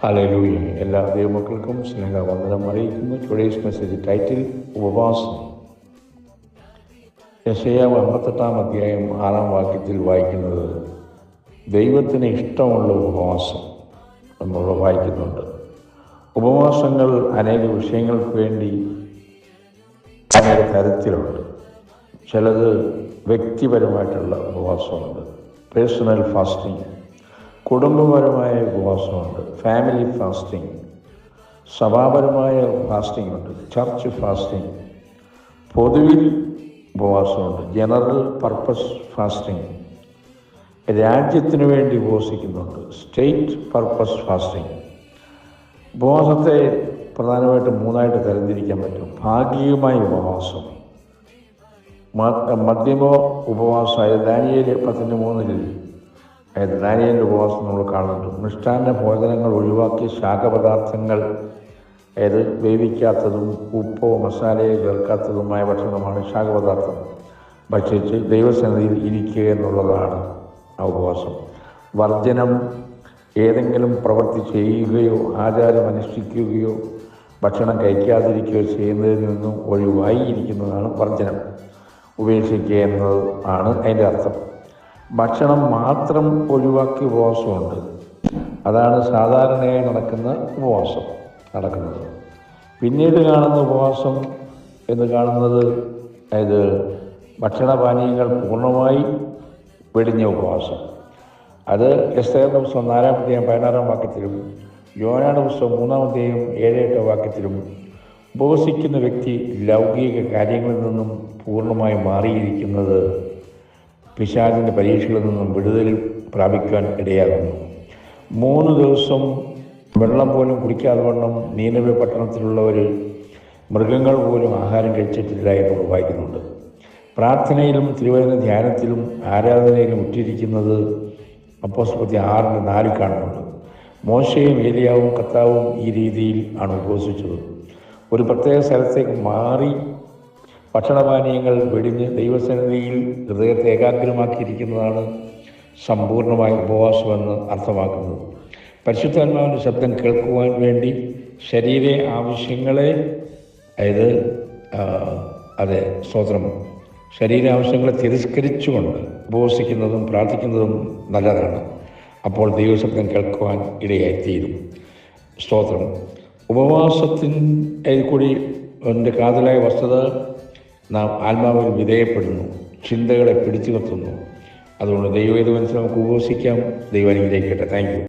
ഹലലൂയ എല്ലാ ദൈവമക്കൾക്കും സ്നേഹവന്ദനം അറിയിക്കുന്നു. ടുഡേസ് മെസ്സേജ് ടൈറ്റിൽ ഉപവാസം. യശയാവ് അമ്പത്തെട്ടാം അധ്യായം ആറാം വാക്യത്തിൽ വായിക്കുന്നത് ദൈവത്തിന് ഇഷ്ടമുള്ള ഉപവാസം നമ്മൾ വായിക്കുന്നുണ്ട്. ഉപവാസങ്ങൾ അനേക വിഷയങ്ങൾക്ക് വേണ്ടി അനേക തരത്തിലുണ്ട്. ചിലത് വ്യക്തിപരമായിട്ടുള്ള ഉപവാസമുണ്ട്. പേഴ്സണൽ ഫാസ്റ്റിംഗ് കുടുംബപരമായ ഉപവാസമുണ്ട്. ഫാമിലി ഫാസ്റ്റിംഗ് സഭാപരമായ ഫാസ്റ്റിംഗ് ഉണ്ട്. ചർച്ച് ഫാസ്റ്റിംഗ് പൊതുവിൽ ഉപവാസമുണ്ട്. ജനറൽ പർപ്പസ് ഫാസ്റ്റിംഗ് രാജ്യത്തിന് വേണ്ടി ഉപവസിക്കുന്നുണ്ട്. സ്റ്റേറ്റ് പർപ്പസ് ഫാസ്റ്റിംഗ് ഉപവാസത്തെ പ്രധാനമായിട്ടും മൂന്നായിട്ട് തരംതിരിക്കാൻ പറ്റും. ഭാഗികമായ ഉപവാസം മദ്യമോ മധ്യമോ ഉപവാസം അതായത് ദാനിയേൽ പത്തിന്റെ മൂന്നിൽ അതായത് ദാനിയേലിന്റെ ഉപവാസം നമ്മൾ കാണുന്നുണ്ട്. മിഷ്ടാന്റെ ഭോജനങ്ങൾ ഒഴിവാക്കി ശാഖപദാർത്ഥങ്ങൾ അതായത് വേവിക്കാത്തതും ഉപ്പോ മസാലയോ ചേർക്കാത്തതുമായ ഭക്ഷണമാണ് ശാഖപദാർത്ഥം. ഭക്ഷിച്ച് ദൈവസന്നിധിയിൽ ഇരിക്കുക എന്നുള്ളതാണ് ആ ഉപവാസം. വർജനം ഏതെങ്കിലും പ്രവൃത്തി ചെയ്യുകയോ ആചാരം അനുഷ്ഠിക്കുകയോ ഭക്ഷണം കഴിക്കാതിരിക്കുകയോ ചെയ്യുന്നതിൽ നിന്നും ഒഴിവായി ഇരിക്കുന്നതാണ് വർജനം. ഉപേക്ഷിക്കുക എന്നത് ആണ് അതിന്റെ അർത്ഥം. ഭക്ഷണം മാത്രം ഒഴിവാക്കി ഉപവാസമുണ്ട്. അതാണ് സാധാരണയായി നടക്കുന്ന ഉപവാസം നടക്കുന്നത്. പിന്നീട് കാണുന്ന ഉപവാസം എന്ന് കാണുന്നത് അതായത് ഭക്ഷണപാനീയങ്ങൾ പൂർണമായി വെടിഞ്ഞ ഉപവാസം. അത് എസ്തേറിന്റെ പുസ്തകം നാലാമത്തെയും പതിനാറാം വാക്യത്തിലും യോനായുടെ പുസ്തകം മൂന്നാമത്തെയും ഏഴ് എട്ട് വാക്യത്തിലും ഉപവസിക്കുന്ന വ്യക്തി ലൗകിക കാര്യങ്ങളിൽ നിന്നും പൂർണമായി മാറിയിരിക്കുന്നത് പിശാചിന്റെ പരീക്ഷകളിൽ നിന്നും വിടുതൽ പ്രാപിക്കാൻ ഇടയാകുന്നു. മൂന്ന് ദിവസം വെള്ളം പോലും കുടിക്കാതെ വണ്ണം നീനവ പട്ടണത്തിലുള്ളവർ മൃഗങ്ങൾ പോലും ആഹാരം കഴിച്ചിട്ടില്ല എന്ന് വായിക്കുന്നുണ്ട്. പ്രാർത്ഥനയിലും തിരുവചന ധ്യാനത്തിലും ആരാധനയിലും ഉറ്റിരിക്കുന്നത് അപ്പോസ്പത്തി ആറിന്റെ നാലിൽ കാണുന്നുണ്ട്. മോശയും ഏലിയാവും കത്താവും ഈ രീതിയിൽ ആണ് ഉപവസിച്ചത്. ഒരു പ്രത്യേക സ്ഥലത്തേക്ക് മാറി ഭക്ഷണപാനീയങ്ങൾ വെടിഞ്ഞ് ദൈവസന്നിധിയിൽ ഹൃദയത്തെ ഏകാഗ്രമാക്കിയിരിക്കുന്നതാണ് സമ്പൂർണമായ ഉപവാസമെന്ന് അർത്ഥമാക്കുന്നത്. പരിശുദ്ധാത്മാവിന്റെ ശബ്ദം കേൾക്കുവാൻ വേണ്ടി ശരീര ആവശ്യങ്ങളെ അതായത് അതെ ശരീര ആവശ്യങ്ങളെ തിരസ്കരിച്ചുകൊണ്ട് ഉപവസിക്കുന്നതും പ്രാർത്ഥിക്കുന്നതും നല്ലതാണ്. അപ്പോൾ ദൈവശബ്ദം കേൾക്കുവാൻ ഇടയായിത്തീരും. സ്തോത്രം. ഉപവാസത്തിന്റെ കൂടി എന്റെ കാതലായ വസ്തുത നാം ആത്മാവിൽ വിധേയപ്പെടുന്നു ചിന്തകളെ പിടിച്ചു നിർത്തുന്നു അതുകൊണ്ട് ദൈവം ഇത് മനസ്സിൽ നമുക്ക് ഉപവസിക്കാം. ദൈവം അനുഗ്രഹിക്കട്ടെ. താങ്ക്